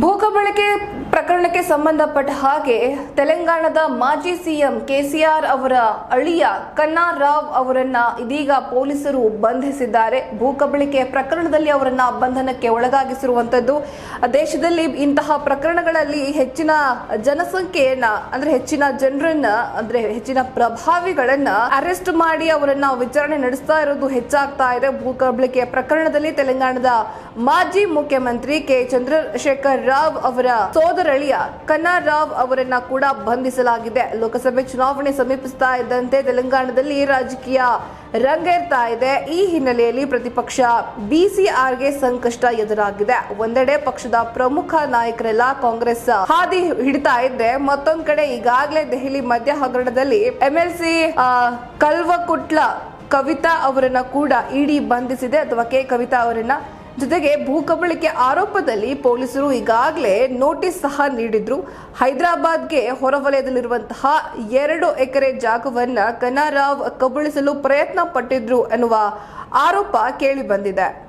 ಭೂಕಬಳಿಕೆ ಪ್ರಕರಣಕ್ಕೆ ಸಂಬಂಧಪಟ್ಟ ಹಾಗೆ ತೆಲಂಗಾಣದ ಮಾಜಿ ಸಿಎಂ ಕೆಸಿಆರ್ ಅವರ ಅಳಿಯ ಕನ್ನಾ ರಾವ್ ಅವರನ್ನ ಇದೀಗ ಪೊಲೀಸರು ಬಂಧಿಸಿದ್ದಾರೆ. ಭೂಕಬಳಿಕೆ ಪ್ರಕರಣದಲ್ಲಿ ಅವರನ್ನ ಬಂಧನಕ್ಕೆ ಒಳಗಾಗಿಸಿರುವಂತದ್ದು ದೇಶದಲ್ಲಿ ಇಂತಹ ಪ್ರಕರಣಗಳಲ್ಲಿ ಹೆಚ್ಚಿನ ಜನಸಂಖ್ಯೆಯನ್ನ, ಅಂದ್ರೆ ಹೆಚ್ಚಿನ ಜನರನ್ನ, ಅಂದ್ರೆ ಹೆಚ್ಚಿನ ಪ್ರಭಾವಿಗಳನ್ನ ಅರೆಸ್ಟ್ ಮಾಡಿ ಅವರನ್ನ ವಿಚಾರಣೆ ನಡೆಸ್ತಾ ಇರೋದು ಹೆಚ್ಚಾಗ್ತಾ ಇದೆ. ಭೂಕಬಳಿಕೆ ಪ್ರಕರಣದಲ್ಲಿ ತೆಲಂಗಾಣದ ಮಾಜಿ ಮುಖ್ಯಮಂತ್ರಿ ಕೆ ಚಂದ್ರಶೇಖರ್ ರಾವ್ ಅವರ ಸೋದರಳಿಯ ಕನ್ನಾ ರಾವ್ ಅವರನ್ನ ಕೂಡ ಬಂಧಿಸಲಾಗಿದೆ. ಲೋಕಸಭೆ ಚುನಾವಣೆ ಸಮೀಪಿಸ್ತಾ ಇದ್ದಂತೆ ತೆಲಂಗಾಣದಲ್ಲಿ ರಾಜಕೀಯ ರಂಗೇರ್ತಾ ಇದೆ. ಈ ಹಿನ್ನೆಲೆಯಲ್ಲಿ ಪ್ರತಿಪಕ್ಷ ಬಿಸಿಆರ್ಗೆ ಸಂಕಷ್ಟ ಎದುರಾಗಿದೆ. ಒಂದೆಡೆ ಪಕ್ಷದ ಪ್ರಮುಖ ನಾಯಕರೆಲ್ಲ ಕಾಂಗ್ರೆಸ್ ಹಾದಿ ಹಿಡಿತಾ ಇದ್ದೆ. ಮತ್ತೊಂದ್ ಕಡೆ ಈಗಾಗಲೇ ದೆಹಲಿ ಮಧ್ಯ ಹಗರಣದಲ್ಲಿ ಎಂಎಲ್ಸಿ ಕಲ್ವಕುಟ್ಲ ಕವಿತಾ ಅವರನ್ನ ಕೂಡ ಇಡಿ ಬಂಧಿಸಿದೆ. ಅಥವಾ ಕೆ ಕವಿತಾ ಅವರನ್ನ ಜೊತೆಗೆ ಭೂಕಬಳಿಕೆ ಆರೋಪದಲ್ಲಿ ಪೊಲೀಸರು ಈಗಾಗಲೇ ನೋಟಿಸ್ ಸಹ ನೀಡಿದ್ರು. ಹೈದರಾಬಾದ್ಗೆ ಹೊರವಲಯದಲ್ಲಿರುವಂತಹ ಎರಡು ಎಕರೆ ಜಾಗವನ್ನ ಕನಾರಾವ್ ಕಬಳಿಸಲು ಪ್ರಯತ್ನ ಪಟ್ಟಿದ್ರು ಎನ್ನುವ ಆರೋಪ ಕೇಳಿ ಬಂದಿದೆ.